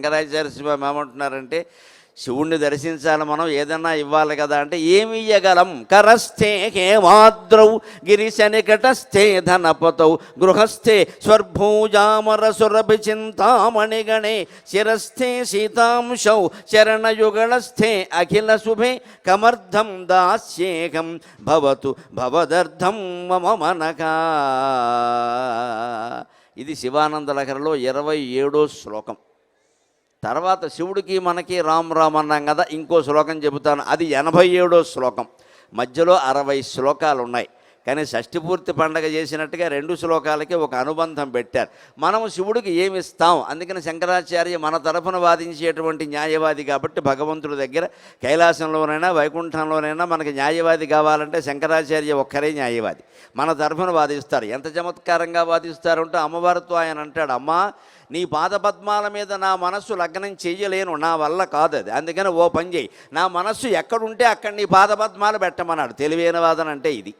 శంకరాచార్య స్వామి ఏమంటున్నారంటే శివుణ్ణి దర్శించాలి మనం ఏదన్నా ఇవ్వాలి కదా అంటే ఏమి ఇయ్యగలం? కరస్థే హేమాద్రౌ గిరిశనికటస్థే ధనపతౌ గృహస్థే స్వర్భూజామర సురభి చింతామణిగణే శిరస్థే సీతాంశౌ శరణయుగళస్థే అఖిల శుభే కమర్థం దాస్యేకం భవతు భవదర్థం మమ మనకా. ఇది శివానంద లహరిలో ఇరవై ఏడో శ్లోకం. తర్వాత శివుడికి మనకి రామ్ రామ్ అన్నాం కదా ఇంకో శ్లోకం చెబుతాను. అది ఎనభై ఏడో శ్లోకం. మధ్యలో అరవై శ్లోకాలు ఉన్నాయి కానీ షష్ఠిపూర్తి పండగ చేసినట్టుగా రెండు శ్లోకాలకి ఒక అనుబంధం పెట్టారు. మనం శివుడికి ఏమి ఇస్తాం అందుకని శంకరాచార్య మన తరఫున వాదించేటువంటి న్యాయవాది కాబట్టి భగవంతుడి దగ్గర కైలాసంలోనైనా వైకుంఠంలోనైనా మనకి న్యాయవాది కావాలంటే శంకరాచార్య ఒక్కరే న్యాయవాది. మన తరఫున వాదిస్తారు. ఎంత చమత్కారంగా వాదిస్తారంటే అమ్మవారితో ఆయన అంటాడు అమ్మా నీ పాదపద్మాల మీద నా మనస్సు లగ్నం చేయలేను నా వల్ల కాదు అది అందుకని ఓ పని చేయి నా మనస్సు ఎక్కడుంటే అక్కడ నీ పాదపద్మాలు పెట్టమన్నాడు. తెలివైన వాదన అంటే ఇది.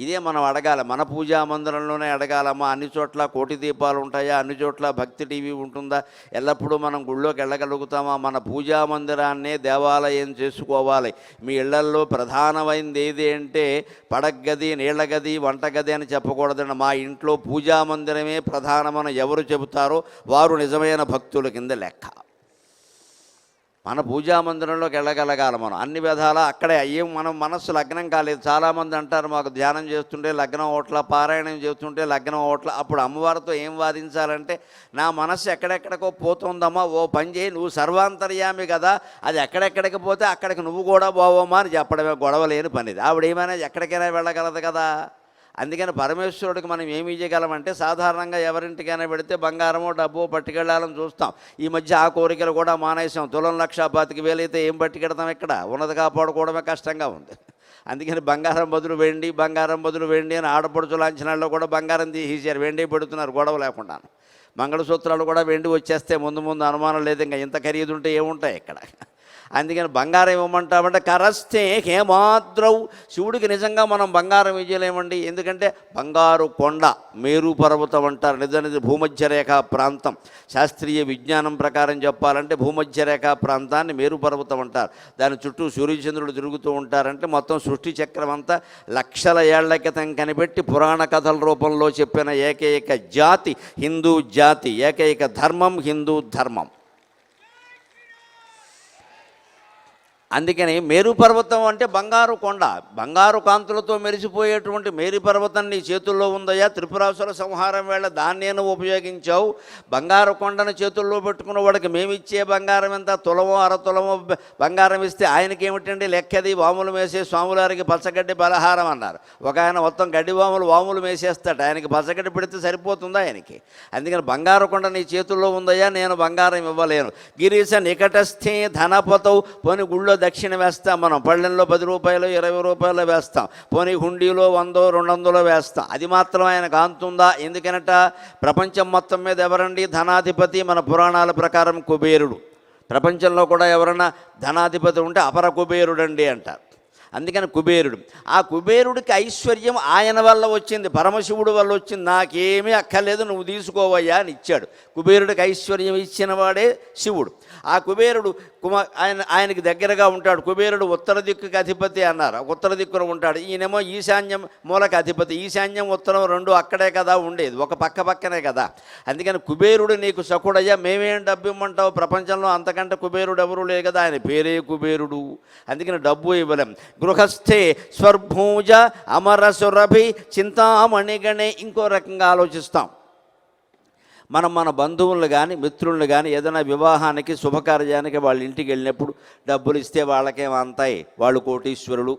ఇదే మనం అడగాలి. మన పూజా మందిరంలోనే అడగాలమ్మా. అన్ని చోట్ల కోటి దీపాలు ఉంటాయా? అన్ని చోట్ల భక్తి టీవీ ఉంటుందా? ఎల్లప్పుడూ మనం గుళ్ళోకి వెళ్ళగలుగుతామా? మన పూజా మందిరాన్నే దేవాలయం చేసుకోవాలి. మీ ఇళ్ళల్లో ప్రధానమైనది ఏది అంటే పడగది నీళ్ళగది వంటగది అని చెప్పకూడదండి. మా ఇంట్లో పూజా మందిరమే ప్రధానమని ఎవరు చెబుతారో వారు నిజమైన భక్తుల కింద లెక్క. మన పూజా మందిరంలోకి వెళ్ళగలగాలి మనం. అన్ని విధాలా అక్కడే. ఏం మనం మనస్సు లగ్నం కాలేదు. చాలామంది అంటారు మాకు ధ్యానం చేస్తుంటే లగ్నం ఓట్ల పారాయణం చేస్తుంటే లగ్నం ఓట్ల. అప్పుడు అమ్మవారితో ఏం వాదించాలంటే నా మనస్సు ఎక్కడెక్కడికో పోతుందమ్మా ఓ పని చేయి. నువ్వు సర్వాంతర్యామి కదా. అది ఎక్కడెక్కడికి పోతే అక్కడికి నువ్వు కూడా పోవమ్మా అని చెప్పడమే గొడవ లేని పనిది. ఆవిడ ఏమైనా ఎక్కడికైనా వెళ్ళగలదు కదా. అందుకని పరమేశ్వరుడికి మనం ఏమి చేయగలమంటే సాధారణంగా ఎవరింటికైనా పెడితే బంగారమో డబ్బో పట్టుకెళ్ళాలని చూస్తాం. ఈ మధ్య ఆ కోరికలు కూడా మానేసాం తులం లక్ష పాతికి వేలైతే ఏం పట్టుకెడతాం ఇక్కడ? ఉన్నది కాపాడుకోవడమే కష్టంగా ఉంది. అందుకని బంగారం బదులు వెండి బంగారం బదులు వెండి అని ఆడపడుచు లాంఛనాల్లో కూడా బంగారం తీసేశారు. వెండి పెడుతున్నారు గొడవ లేకుండా. మంగళసూత్రాలు కూడా వెండి వచ్చేస్తే ముందు ముందు అనుమానం లేదు. ఇంకా ఇంత ఖరీదు ఉంటే ఏముంటాయి ఇక్కడ? అందుకని బంగారం ఇవ్వమంటామంటే కరస్తే హేమాద్రౌ. శివుడికి నిజంగా మనం బంగారం ఇవ్వలేమండి ఎందుకంటే బంగారు కొండ మేరు పర్వతం అంటారు. నిజానికి భూమధ్యరేఖ ప్రాంతం. శాస్త్రీయ విజ్ఞానం ప్రకారం చెప్పాలంటే భూమధ్యరేఖ ప్రాంతాన్ని మేరు పర్వతం అంటారు. దాని చుట్టూ సూర్యచంద్రుడు తిరుగుతూ ఉంటారంటే మొత్తం సృష్టి చక్రం అంతా లక్షల ఏళ్ళ క్రితం కనిపెట్టి పురాణ కథల రూపంలో చెప్పిన ఏకైక జాతి హిందూ జాతి ఏకైక ధర్మం హిందూ ధర్మం. అందుకని మేరు పర్వతం అంటే బంగారు కొండ. బంగారు కాంతులతో మెరిసిపోయేటువంటి మేరు పర్వతం నీ చేతుల్లో ఉందయ్యా. త్రిపురాసుర సంహారం వేళ దాన్నేను ఉపయోగించావు. బంగారు కొండను చేతుల్లో పెట్టుకున్న వాడికి మేమిచ్చే బంగారం ఎంత? తులమో అరతులమో బంగారం ఇస్తే ఆయనకి ఏమిటండి లెక్కది వాములు మేసే స్వాములారికి పచ్చగడ్డి బలహారం అన్నారు. ఒక ఆయన మొత్తం గడ్డి వాములు వాములు మేసేస్తాడు. ఆయనకి పచ్చగడ్డి పెడితే సరిపోతుందా ఆయనకి? అందుకని బంగారు కొండ నీ చేతుల్లో ఉందయ్యా. నేను బంగారం ఇవ్వలేను. గిరీశ నికటస్థే ధనపతవు పోని గుళ్ళో దక్షిణ వేస్తాం మనం. పళ్ళెంలో పది రూపాయలు ఇరవై రూపాయలు వేస్తాం. పోనీ హుండీలో వందో రెండు వందలో వేస్తాం. అది మాత్రం ఆయన కాంతుందా ఎందుకనట? ప్రపంచం మొత్తం మీద ఎవరండి? ధనాధిపతి మన పురాణాల ప్రకారం కుబేరుడు. ప్రపంచంలో కూడా ఎవరైనా ధనాధిపతి ఉంటే అపర కుబేరుడండి అంటారు. అందుకని కుబేరుడు. ఆ కుబేరుడికి ఐశ్వర్యం ఆయన వల్ల వచ్చింది పరమశివుడు వల్ల వచ్చింది నాకేమీ అక్కర్లేదు నువ్వు తీసుకోవయ్యా అని ఇచ్చాడు. కుబేరుడికి ఐశ్వర్యం ఇచ్చిన వాడే శివుడు. ఆ కుబేరుడు కుమ ఆయన ఆయనకి దగ్గరగా ఉంటాడు. కుబేరుడు ఉత్తర దిక్కుకి అధిపతి అన్నారు. ఉత్తర దిక్కున ఉంటాడు. ఈయనేమో ఈశాన్యం మూలక అధిపతి. ఈశాన్యం ఉత్తరం రెండు అక్కడే కదా ఉండేది. ఒక పక్క పక్కనే కదా. అందుకని కుబేరుడు నీకు సకుడయ్యా మేమేం డబ్బు ఇమ్మంటావు ప్రపంచంలో అంతకంటే కుబేరుడు ఎవరు లేదు కదా. ఆయన పేరే కుబేరుడు. అందుకని డబ్బు ఇవ్వలేం. గృహస్థే స్వర్భూజ అమరసురభి చింతామణిగణే. ఇంకో రకంగా ఆలోచిస్తాం. మనం మన బంధువులను కానీ మిత్రులను కానీ ఏదైనా వివాహానికి శుభకార్యానికి వాళ్ళ ఇంటికి వెళ్ళినప్పుడు డబ్బులు ఇస్తే వాళ్ళకేమంతాయి వాళ్ళు కోటీశ్వరులు.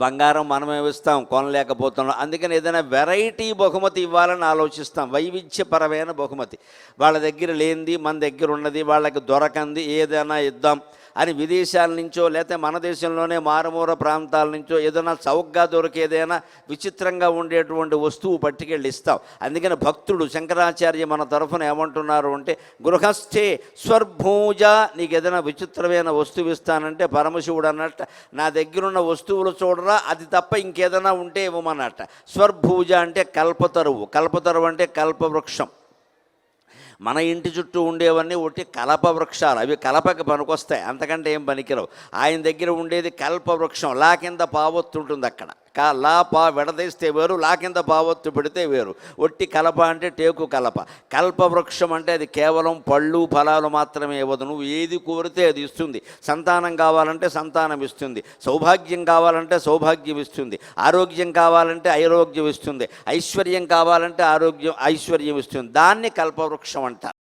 బంగారం మనమే ఇస్తాం? కొనలేకపోతున్నాం. అందుకని ఏదైనా వెరైటీ బహుమతి ఇవ్వాలని ఆలోచిస్తాం. వైవిధ్యపరమైన బహుమతి. వాళ్ళ దగ్గర లేనిది మన దగ్గర ఉన్నది వాళ్ళకి దొరకంది ఏదైనా ఇద్దాం. అని విదేశాల నుంచో లేకపోతే మన దేశంలోనే మారుమూర ప్రాంతాల నుంచో ఏదైనా చౌకగా దొరికేదైనా విచిత్రంగా ఉండేటువంటి వస్తువు పట్టుకెళ్ళి ఇస్తాం. అందుకని భక్తుడు శంకరాచార్య మన తరఫున ఏమంటున్నారు అంటే గృహస్థే స్వర్భూజ నీకు ఏదైనా విచిత్రమైన వస్తువు ఇస్తానంటే పరమశివుడు అన్నట్ట నా దగ్గరున్న వస్తువులు చూడరా అది తప్ప ఇంకేదైనా ఉంటే ఇవ్వమన్నట్ట. స్వర్భూజ అంటే కల్పతరువు కల్పతరువు అంటే కల్పవృక్షం. మన ఇంటి చుట్టూ ఉండేవన్నీ ఒట్టి కలప వృక్షాలు. అవి కలపకి పనికొస్తాయి. అంతకంటే ఏం పనికిరావు. ఆయన దగ్గర ఉండేది కల్ప వృక్షం. లా కింద పావొత్తు ఉంటుంది అక్కడ కా లా పా విడదీస్తే వేరు లా కింద పావొత్తు పెడితే వేరు. ఒట్టి కలప అంటే టేకు కలప. కల్ప వృక్షం అంటే అది కేవలం పళ్ళు ఫలాలు మాత్రమే ఇవ్వదు. నువ్వు ఏది కోరితే అది ఇస్తుంది. సంతానం కావాలంటే సంతానం ఇస్తుంది. సౌభాగ్యం కావాలంటే సౌభాగ్యం ఇస్తుంది. ఆరోగ్యం కావాలంటే ఐరోగ్యం ఇస్తుంది. ఐశ్వర్యం కావాలంటే ఆరోగ్యం ఐశ్వర్యం ఇస్తుంది. దాన్ని కల్పవృక్షం అంటారు.